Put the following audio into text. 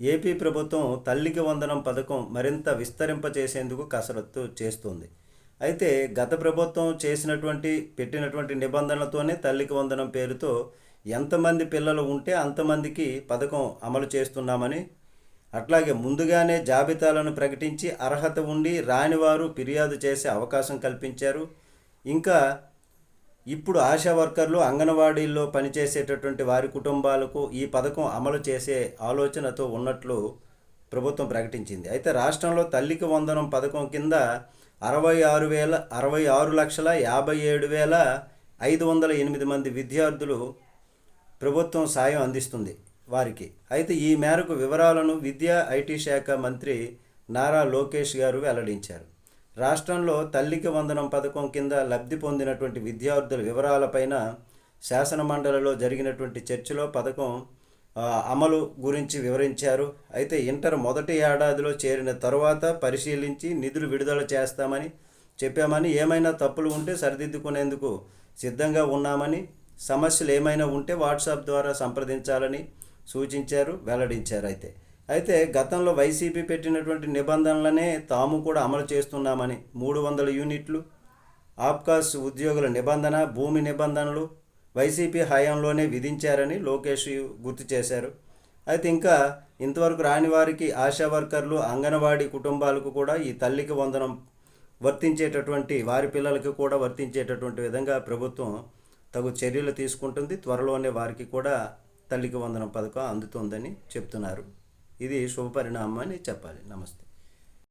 AP ప్రభుత్వం తల్లికి వందనం పథకం మరింత విస్తరింపచేసేందుకు కసరత్తు చేస్తుంది. అయితే గత ప్రభుత్వం చేసినటువంటి పెట్టినటువంటి నిబంధనలతోనే తల్లికి వందనం పేరుతో ఎంతమంది పిల్లలు ఉంటే అంతమందికి పథకం అమలు చేస్తున్నామని అట్లాగే ముందుగానే జాబితాలను ప్రకటించి అర్హత ఉండి రానివారు ఫిర్యాదు చేసే అవకాశం కల్పించారు. ఇంకా ఇప్పుడు ఆశా వర్కర్లు అంగన్వాడీల్లో పనిచేసేటటువంటి వారి కుటుంబాలకు ఈ పథకం అమలు చేసే ఆలోచనతో ఉన్నట్లు ప్రభుత్వం ప్రకటించింది. అయితే రాష్ట్రంలో తల్లికి వందనం పథకం కింద అరవై ఆరు వేల అరవై ఆరు లక్షల యాభై ఏడు వేల ఐదు వందల ఎనిమిది మంది విద్యార్థులు ప్రభుత్వం సాయం అందిస్తుంది వారికి. అయితే ఈ మేరకు వివరాలను విద్యా ఐటీ శాఖ మంత్రి నారా లోకేష్ గారు వెల్లడించారు. రాష్ట్రంలో తల్లికి వందనం పథకం కింద లబ్ధి పొందినటువంటి విద్యార్థుల వివరాలపైన శాసన మండలిలో జరిగినటువంటి చర్చలో పథకం అమలు గురించి వివరించారు. అయితే ఇంటర్ మొదటి ఏడాదిలో చేరిన తరువాత పరిశీలించి నిధులు విడుదల చేస్తామని చెప్పామని ఏమైనా తప్పులు ఉంటే సరిదిద్దుకునేందుకు సిద్ధంగా ఉన్నామని సమస్యలు ఏమైనా ఉంటే వాట్సాప్ ద్వారా సంప్రదించాలని సూచించారు వెల్లడించారు అయితే. అయితే గతంలో వైసీపీ పెట్టినటువంటి నిబంధనలనే తాము కూడా అమలు చేస్తున్నామని మూడు వందల యూనిట్లు ఆప్కాస్ ఉద్యోగుల నిబంధన భూమి నిబంధనలు వైసీపీ హయాంలోనే విధించారని లోకేష్ గుర్తు చేశారు. అయితే ఇంకా ఇంతవరకు రాని వారికి ఆశా వర్కర్లు అంగన్వాడీ కుటుంబాలకు కూడా ఈ తల్లికి వందనం వర్తించేటటువంటి వారి పిల్లలకి కూడా వర్తించేటటువంటి విధంగా ప్రభుత్వం తగు చర్యలు తీసుకుంటుంది. త్వరలోనే వారికి కూడా తల్లికి వందనం పథకం అందుతుందని చెప్తున్నారు. ఇది శుభపరిణామం అని చెప్పాలి. నమస్తే.